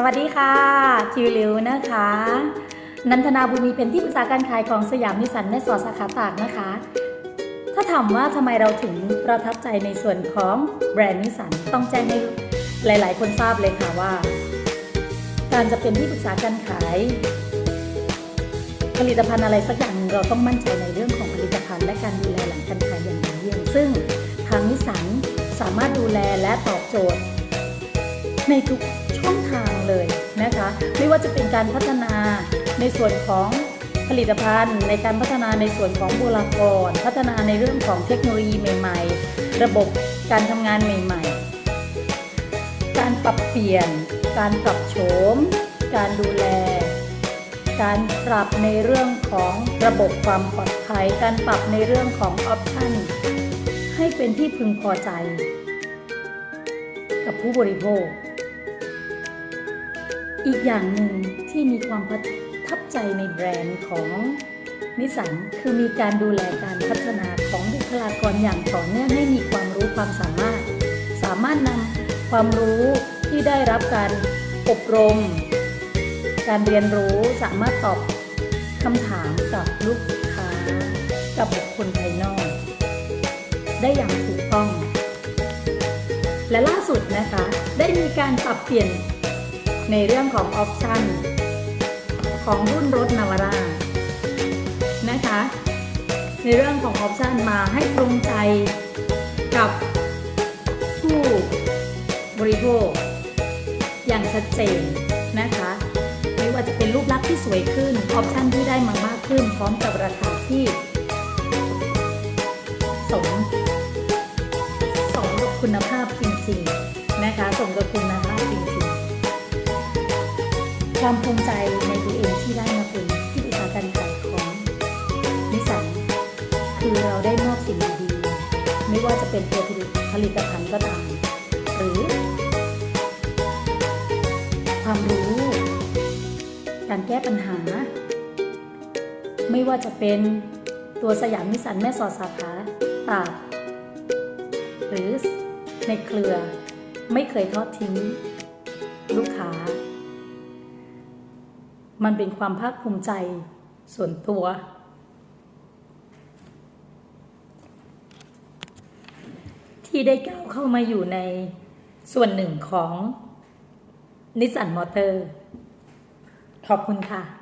สวัสดีค่ะจิวลิวนะคะ นันทนาบุญมีเป็นที่ปรึกษาการขายของสยามนิสสันแม่สอดสาขาตากนะคะ ถ้าถามว่าทำไมเราถึงประทับใจในส่วนของแบรนด์นิสสันต้องแจ้งให้หลาย ๆ คนทราบเลยค่ะว่า การจะเป็นที่ปรึกษาการขาย ผลิตภัณฑ์อะไรสักอย่างเราต้องมั่นใจในเรื่องของผลิตภัณฑ์และการดูแลหลังการขายอย่างดีเยี่ยมซึ่งทางนิสสันสามารถดูแลและตอบโจทย์ ในทุก ไม่ว่าจะเป็นการพัฒนาในส่วนของผลิตภัณฑ์ ในการพัฒนาในส่วนของบุคลากร พัฒนาในเรื่องของเทคโนโลยีใหม่ ๆ ระบบการทำงานใหม่ ๆ การปรับเปลี่ยน การปรับโฉม การดูแล การปรับในเรื่องของระบบความปลอดภัย การปรับในเรื่องของออปชันให้เป็นที่พึงพอใจ กับผู้บริโภค อีกอย่างหนึ่งที่มีความประทับใจในแบรนด์ของนิสสันคือมีการดูแลการพัฒนาของบุคลากรอย่างต่อเนื่องให้มีความรู้ความสามารถ สามารถนำความรู้ที่ได้รับการอบรม การเรียนรู้สามารถตอบคำถามกับลูกค้า กับบุคคลภายนอก ได้อย่างถูกต้อง และล่าสุดนะคะ ได้มีการปรับเปลี่ยน ในเรื่องของออปชันของรุ่นรถนาวาร่านะคะ ในเรื่องของออปชันมาให้ตรงใจกับผู้บริโภค อย่างชัดเจนนะคะ ไม่ว่าจะเป็นรูปลักษณ์ที่สวยขึ้น ออปชันที่ได้มามากขึ้น พร้อมกับราคาที่ สม สมกับคุณภาพจริงๆนะคะ สมกับคุณภาพจริงๆ ความภูมิใจในตัวเองที่ได้มาเป็นที่ปรึกษาการขายของนิสันคือเราได้มอบสิ่งดีๆไม่ว่าจะเป็นตัวผลิตภัณฑ์ก็ตามหรือ ความรู้ การแก้ปัญหา ไม่ว่าจะเป็นตัวสยามนิสสันแม่สอดสาขาตากหรือในเครือไม่เคยทอดทิ้ง ลูกค้า มันเป็นความภาคภูมิใจส่วนตัว ที่ได้ก้าวเข้ามาอยู่ในส่วนหนึ่งของนิสสันมอเตอร์ ขอบคุณค่ะ